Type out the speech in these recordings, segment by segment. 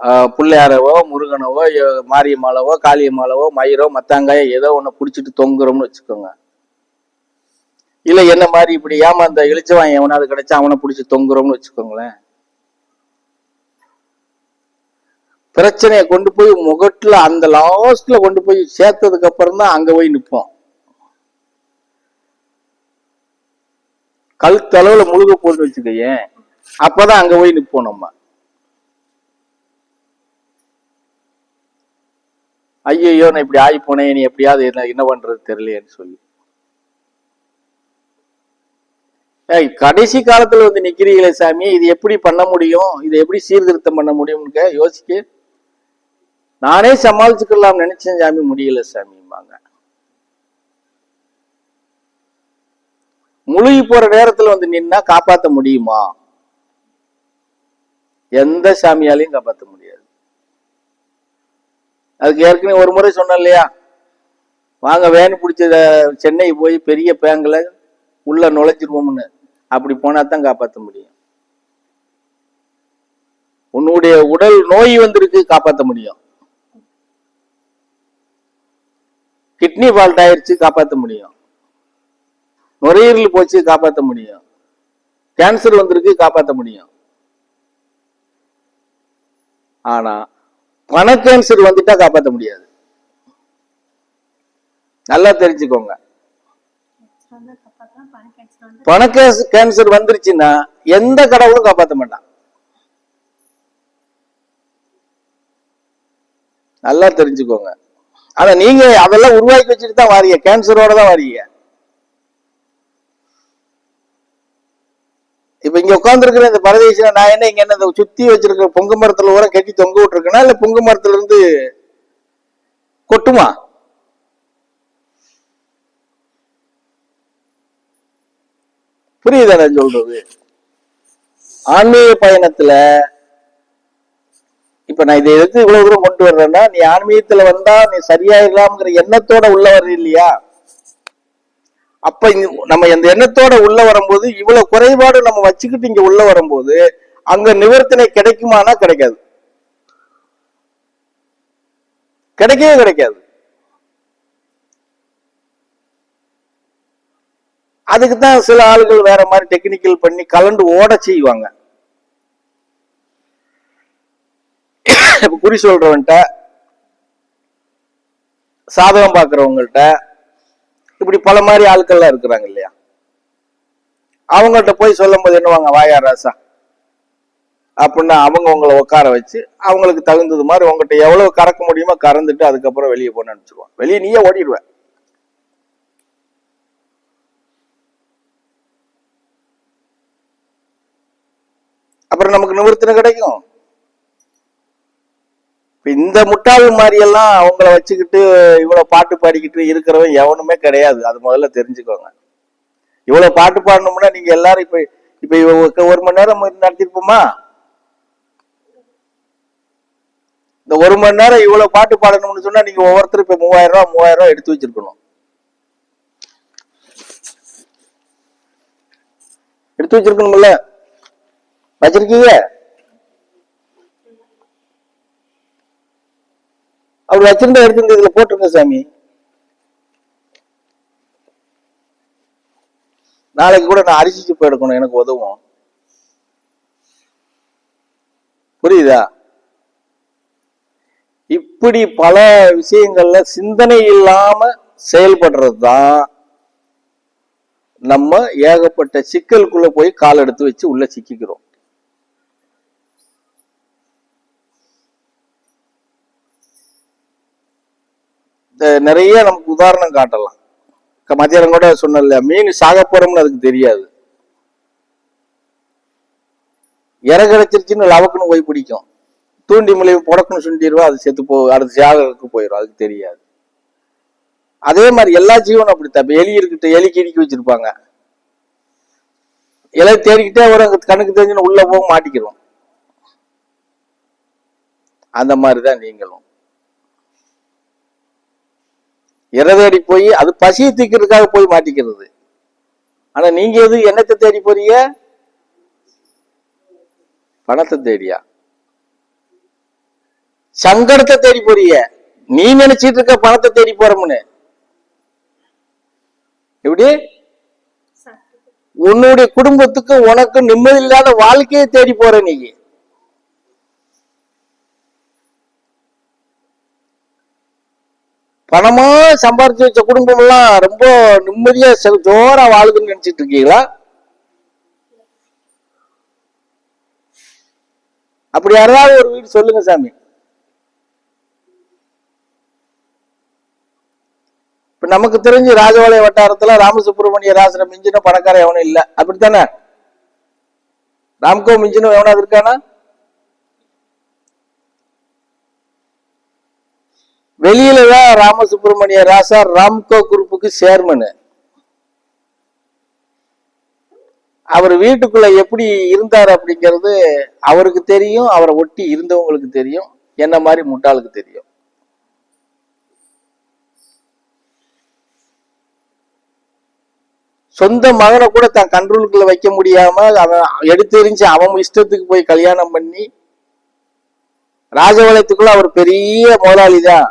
ஆஹ் பிள்ளையாரவோ முருகனவோ மாரியம்மாளவோ காளியம்மாளவோ மயிரோ மத்தாங்காயோ ஏதோ ஒன்று பிடிச்சிட்டு தொங்குறோம்னு வச்சுக்கோங்க. இல்ல என்ன மாதிரி இப்படி ஏமா ஏமாந்த இழிச்சவன் எவனாவது கிடைச்சா அவனை பிடிச்சி தொங்குறோம்னு வச்சுக்கோங்களேன். பிரச்சனையை கொண்டு போய் முகட்டுல அந்த லாஸ்ட்ல கொண்டு போய் சேர்த்ததுக்கு அப்புறம் தான் அங்க போய் நிற்போம் கழுத்தளவில் முழுக போட்டு வச்சுக்கயேன். அப்பதான் அங்க போய் நிற்போம் நம்ம. ஐயோ நான் இப்படி ஆகி போனேன் நீ எப்படியாவது என்ன என்ன பண்றது தெரியலையேன்னு சொல்லி. ஏய், கடைசி காலத்துல வந்து நிக்கிறீங்களே சாமி இது எப்படி பண்ண முடியும்? இதை எப்படி சீர்திருத்தம் பண்ண முடியும்னு யோசிக்க. நானே சமாளிச்சுக்கலாம் நினைச்சேன் சாமி முடியல சாமிம்பாங்க. முழுகி போற நேரத்துல வந்து நின்னா காப்பாத்த முடியுமா? எந்த சாமியாலையும் காப்பாற்ற முடியும் அதுக்கு ஏற்கனவே ஒரு முறை சொன்னேன் இல்லையா? வாங்க வேன் பிடிச்ச சென்னை போய் பெரிய பேங்கில் உள்ள நுழைஞ்சிருவோம்னு. அப்படி போனா தான் காப்பாற்ற முடியும். உன்னுடைய உடல் நோய் வந்திருக்கு காப்பாத்த முடியும். கிட்னி ஃபால்ட் ஆயிடுச்சு காப்பாற்ற முடியும். நுரையீரல் போச்சு காப்பாற்ற முடியும். கேன்சர் வந்திருக்கு காப்பாத்த முடியும். ஆனா பண கேன்சர் வந்துட்டா காப்பாத்த முடியாது. நல்லா தெரிஞ்சுக்கோங்க. வந்து பண கேன்சர் வந்துருச்சுன்னா எந்த கடவுளும் காப்பாத்த மாட்டான். நல்லா தெரிஞ்சுக்கோங்க. ஆனா நீங்க அதெல்லாம் உருவாக்கி வச்சுட்டு தான் வாரீங்க. கேன்சரோட தான் வாரீங்க. இப்ப இங்க உட்கார்ந்துருக்கிற இந்த பரதேசில நான் என்ன இங்க என்ன இந்த சுத்தி வச்சிருக்கிற பொங்கு மரத்துல ஊரம் கட்டி தொங்க விட்டுருக்கேனா? இல்ல பொங்கு மரத்துல இருந்து கொட்டுமா? புரியுதா நான் சொல்றது? ஆன்மீக பயணத்துல இப்ப நான் இதை எடுத்து இவ்வளவு தூரம் கொண்டு வர்றேன்னா நீ ஆன்மீகத்துல வந்தா நீ சரியாயிடலாம்ங்கிற எண்ணத்தோட உள்ள வர்ற இல்லையா? அப்ப நம்ம அந்த எண்ணத்தோட உள்ள வரும்போது இவ்வளவு குறைபாடு நம்ம வச்சுக்கிட்டு இங்க உள்ள வரும்போது அங்க நிவர்த்தனை கிடைக்குமானா கிடைக்காது. கிடைக்கவே கிடைக்காது. அதுக்கு தான் சில ஆளுகள் வேற மாதிரி டெக்னிக்கல் பண்ணி கலண்டு ஓட செய்வாங்க. குறி சொல்றவன்ட்ட சாதகம் பார்க்கறவங்கள்ட்ட இப்படி பல மாதிரி ஆட்கள்லாம் இருக்கிறாங்க இல்லையா? அவங்கள்ட்ட போய் சொல்லும்போது என்னவாங்க வாயா ராசா? அப்படின்னா அவங்க உங்களை உட்கார வச்சு அவங்களுக்கு தகுந்தது மாதிரி உங்ககிட்ட எவ்வளவு கறக்க முடியுமோ கறந்துட்டு அதுக்கப்புறம் வெளியே போன அனுப்பிச்சிருவான் வெளியே நீயே ஓடிடுவ. அப்புறம் நமக்கு நிவர்த்தனை கிடைக்கும். இந்த முட்டாள் மாதிரி எல்லாம் அவங்கள வச்சுக்கிட்டு இவ்வளவு பாட்டு பாடிக்கிட்டு இருக்கிறவன் எவனுமே கிடையாது. அது முதல்ல தெரிஞ்சுக்கோங்க. இவ்வளவு பாட்டு பாடணும்னா நீங்க எல்லாரும் இப்ப இப்ப ஒரு- ஒரு மணி நேரம் நடத்திருப்போமா? இந்த ஒரு மணி நேரம் இவ்வளவு பாட்டு பாடணும்னு சொன்னா நீங்க ஒவ்வொருத்தரும் இப்ப மூவாயிரம் ரூபாய் மூவாயிரம் ரூபாய் எடுத்து வச்சிருக்கணும். எடுத்து வச்சிருக்கணும்ல? வச்சிருக்கீங்க? அப்படி வச்சிருந்த எடுத்து இதுல போட்டுருங்க சாமி. நாளைக்கு கூட நான் அரிசிக்கு போயிருக்கணும் எனக்கு உதவும். புரியுதா? இப்படி பல விஷயங்கள்ல சிந்தனை இல்லாம செயல்படுறது தான் நம்ம ஏகப்பட்ட சிக்கலுக்குள்ள போய் கால் எடுத்து வச்சு உள்ள சிக்கிக்கிறோம். நிறைய நமக்கு உதாரணம் காட்டலாம். மத்தியானம் கூட சொன்னல மீன் சாக போறோம்னு அதுக்கு தெரியாது. இறை கிடைச்சிருச்சுன்னு லவக்குன்னு போய் பிடிக்கும். தூண்டி மொழி புடக்குன்னு சுண்டிடுவோம் அது செத்து போ அடுத்து சாகருக்கு போயிடும் அதுக்கு தெரியாது. அதே மாதிரி எல்லா ஜீவனும் அப்படி தப்பு எலி இருக்கிட்ட எலி கிடிக்கி வச்சிருப்பாங்க. இலை தேடிக்கிட்டே வரும் அங்க கணக்கு தெரிஞ்சுன்னு உள்ள போக மாட்டிக்கிறோம். அந்த மாதிரிதான் நீங்களும். இறை தேடி போய் அது பசியை தீக்கிறதுக்காக போய் மாட்டிக்கிறது. ஆனா நீங்க எது என்னத்தை தேடி போறீங்க? பணத்தை தேடியா? சங்கடத்தை தேடி போறிய நீ நினைச்சிட்டு இருக்க பணத்தை தேடி போறோம்னு. எப்படி? உன்னுடைய குடும்பத்துக்கு உனக்கு நிம்மதி இல்லாத வாழ்க்கையை தேடி போற நீ. பணமா சம்பாரிச்சு வச்ச குடும்பம் எல்லாம் ரொம்ப நிம்மதியா செ- ஜோரா வாழுதுன்னு நினைச்சிட்டு இருக்கீங்களா? அப்படி யாராவது ஒரு வீடு சொல்லுங்க சாமி. இப்ப நமக்கு தெரிஞ்சு ராஜபாளைய வட்டாரத்துல ராமசுப்ரமணிய ராசனம் மிஞ்சின பணக்காரன் எவனும் இல்லை. அப்படித்தானே? ராம்கோ மிஞ்சினும் எவனாவது இருக்கானா? வெளியில தான் ராமசுப்பிரமணிய ராசா ராம்கோ குரூப்புக்கு சேர்மனு அவர் வீட்டுக்குள்ள எப்படி இருந்தார் அப்படிங்கிறது அவருக்கு தெரியும் அவரை ஒட்டி இருந்தவங்களுக்கு தெரியும் என்ன மாதிரி முட்டாளுக்கு தெரியும். சொந்த மகனை கூட தன் கண்ட்ரோலுக்குள்ள வைக்க முடியாம அவன் எடுத்தெறிஞ்சு அவன் இஷ்டத்துக்கு போய் கல்யாணம் பண்ணி ராஜவலயத்துக்குள்ள அவர் பெரிய முதலாளி தான்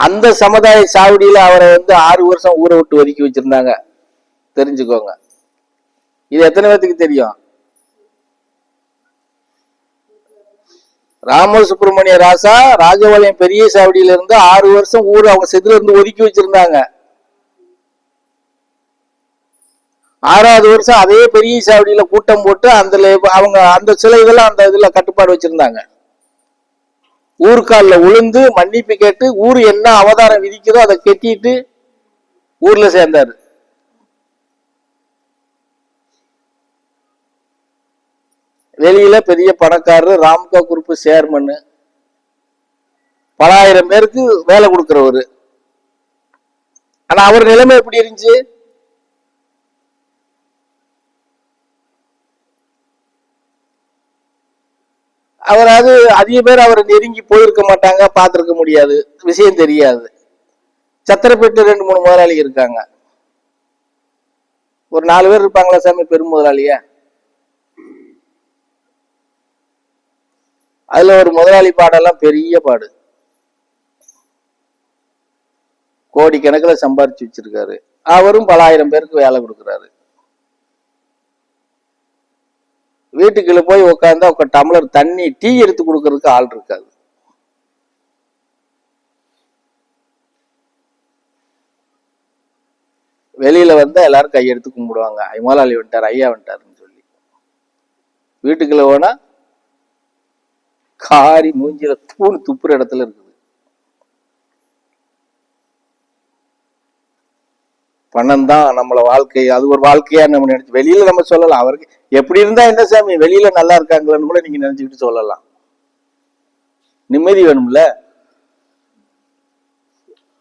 அந்த சமுதாய சாவடியில அவரை வந்து ஆறு வருஷம் ஊரை விட்டு ஒதுக்கி வச்சிருந்தாங்க. தெரிஞ்சுக்கோங்க. இது எத்தனை பேத்துக்கு தெரியும்? ராம சுப்பிரமணிய ராசா ராஜபாளையம் பெரிய சாவடியில இருந்து ஆறு வருஷம் ஊர் அவங்க செதுல இருந்து ஒதுக்கி வச்சிருந்தாங்க. ஆறாவது வருஷம் அதே பெரிய சாவடியில கூட்டம் போட்டு அந்த அவங்க அந்த சிலைகளை அந்த இதுல கட்டுப்பாடு வச்சிருந்தாங்க. ஊர்க்கால்ல உளுந்து மன்னிப்பு கேட்டு ஊர் என்ன அவதாரம் விதிக்குதோ அதை கெட்டிட்டு ஊர்ல சேர்ந்தாரு. வெளியில பெரிய பணக்காரரு ராம்கா குரூப் சேர்மன் பலாயிரம் பேருக்கு வேலை கொடுக்கிறவரு. ஆனா அவர் நிலைமை எப்படி இருந்துச்சு? அவராது அதிக பேர் அவரை நெருங்கி போயிருக்க மாட்டாங்க பார்த்துருக்க முடியாது. விஷயம் தெரியாது. சத்திரப்பேட்டு ரெண்டு மூணு முதலாளி இருக்காங்க. ஒரு நாலு பேர் இருப்பாங்களா சாமி பெரும் முதலாளியா? அதுல ஒரு முதலாளி பாடெல்லாம் பெரிய பாடு. கோடிக்கணக்கில் சம்பாரிச்சு வச்சிருக்காரு. அவரும் பல ஆயிரம் பேருக்கு வேலை கொடுக்குறாரு. வீட்டுக்குள்ள போய் உட்காந்தா ஒரு டம்ளர் தண்ணி டீ எடுத்து கொடுக்கறதுக்கு ஆள் இருக்காது. வெளியில வந்தா எல்லாரும் கையெடுத்து கும்பிடுவாங்க. "ஐ, வந்துட்டார் ஐயா வந்துட்டாருன்னு சொல்லி. வீட்டுக்குள்ள போனா காரி மூஞ்சில தூணு துப்புற இடத்துல இருக்குது. பணம் தான் நம்மள வாழ்க்கை அது ஒரு வாழ்க்கையா நம்ம நினைச்சு வெளியில நம்ம சொல்லலாம். அவருக்கு எப்படி இருந்தா என்ன சாமி வெளியில நல்லா இருக்காங்களான்னு கூட நீங்க நினைச்சுக்கிட்டு சொல்லலாம். நிம்மதி வேணும்ல?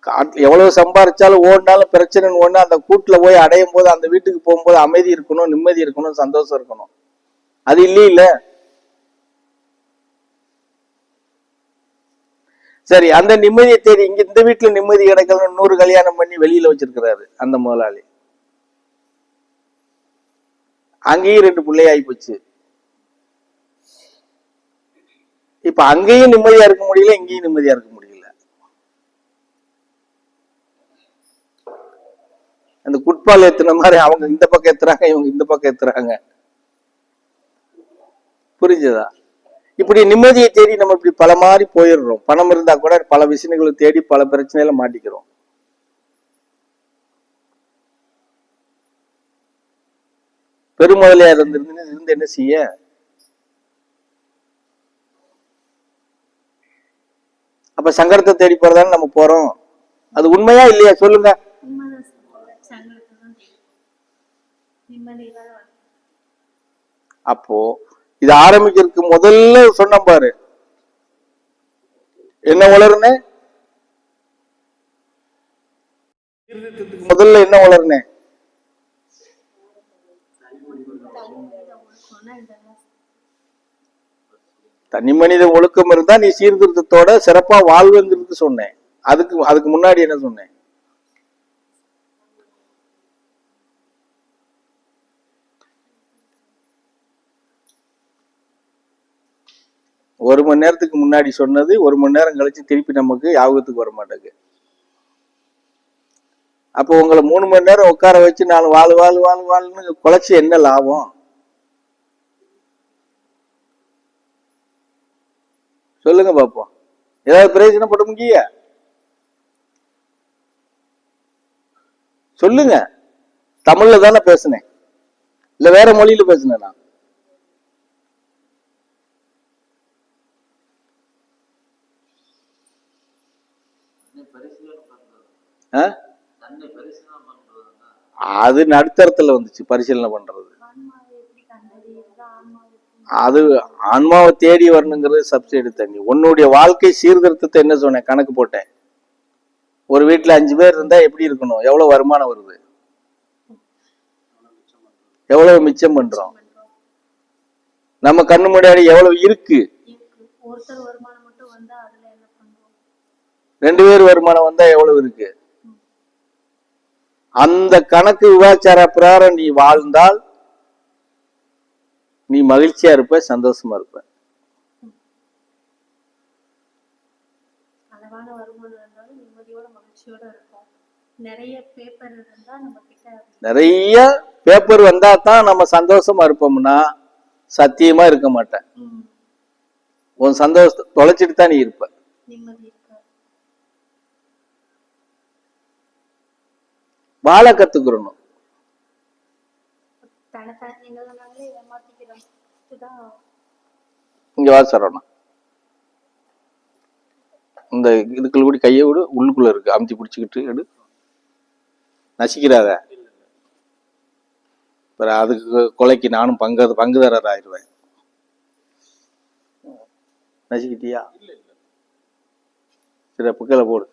காட்டுல எவ்வளவு சம்பாரிச்சாலும் ஓடினாலும் பிரச்சனைன்னு ஓடினா அந்த கூட்டுல போய் அடையும் போது அந்த வீட்டுக்கு போகும்போது அமைதி இருக்கணும் நிம்மதி இருக்கணும் சந்தோஷம் இருக்கணும். அது இல்லையே சரி அந்த நிம்மதியை தேடி இங்க இந்த வீட்டுல நிம்மதி கிடைக்கலன்னு நூறு கல்யாணம் பண்ணி வெளியில வச்சிருக்கிறாரு அந்த முதலாளி. அங்கேயும் ரெண்டு பிள்ளையாகி போச்சு. இப்ப அங்கேயும் நிம்மதியா இருக்க முடியல இங்கேயும் நிம்மதியா இருக்க முடியல. அந்த குட்பால் ஏத்துன மாதிரி அவங்க இந்த பக்கம் ஏத்துறாங்க இவங்க இந்த பக்கம் ஏத்துறாங்க. புரிஞ்சதா? இப்படி நிம்மதியை தேடி நம்ம இப்படி பல மாதிரி போயிடுறோம். பணம் இருந்தா கூட பல விஷயங்களை தேடி பல பிரச்சனையில மாட்டிக்கிறோம். பெருமுதலியார் இருந்திருந்து இருந்து என்ன செய்ய? அப்ப சங்கடத்தை தேடி போறதால நம்ம போறோம். அது உண்மையா இல்லையா? சொல்லுங்க. அப்போ இது ஆரம்பிக்கிறதுக்கு முதல்ல சொன்ன பாரு. என்ன வளருனே முதல்ல என்ன வளருனே தனி மனித ஒழுக்கம் இருந்தா நீ சீர்திருத்தத்தோட சிறப்பா வாழ்வுங்கிறது சொன்னேன். அதுக்கு அதுக்கு முன்னாடி என்ன சொன்னேன்? ஒரு மணி நேரத்துக்கு முன்னாடி சொன்னது ஒரு மணி நேரம் கழிச்சு திருப்பி நமக்கு ஞாபகத்துக்கு வர மாட்டேங்குது. அப்போ உங்களை மூணு மணி நேரம் உட்கார வச்சு நாலு வாழ் வாழ் வாழ் வாழ்னு குலைச்சி என்ன லாபம்? சொல்லுங்க பாப்போம். ஏதாவது பிரயோஜனப்பட முடிய சொல்லுங்க. தமிழ்ல தானே பேசுனேன். இல்ல வேற மொழியில பேசுனேன்? நான் அது நடுத்தரத்துல வந்துச்சு பரிசீலனை பண்றது. அது ஆன்மாவை தேடி வரணுங்கிறது சப்சிடி தண்ணி. உன்னுடைய வாழ்க்கை சீர்திருத்தத்தை என்ன சொன்னேன்? கணக்கு போட்டேன். ஒரு வீட்டுல அஞ்சு பேர் இருந்தா எப்படி இருக்கணும்? எவ்வளவு வருமானம் வருது? எவ்வளவு மிச்சம் பண்றோம்? நம்ம கண்ணு முன்னாடி எவ்வளவு இருக்கு? ரெண்டு பேர் வருமானம் வந்தா எவ்வளவு இருக்கு? அந்த கணக்கு விவாச்சார பிரகாரம் நீ வாழ்ந்தால் நீ மகிழ்ச்சியா இருப்ப சந்தோஷமா இருப்ப. நிறைய பேப்பர் வந்தா தான் நம்ம சந்தோஷமா இருப்போம்னா சத்தியமா இருக்க மாட்டேன். உன் சந்தோஷத்தை தொலைச்சிட்டு தான் நீ இருப்ப நிம்மதி இருக்காது வாழ கத்துக்கிறணும். இங்க வா சரவணா. இந்த இதுக்குள்ள கூட கையை விடு. உள்ளுக்குள்ள இருக்கு. அமுத்தி பிடிச்சிக்கிட்டு எடு நசிக்கிறாத. அதுக்கு கொலைக்கு நானும் பங்கு பங்குதாரர் ஆயிடுவேன் நசிக்கிட்டியா சரி புக்கல போடு.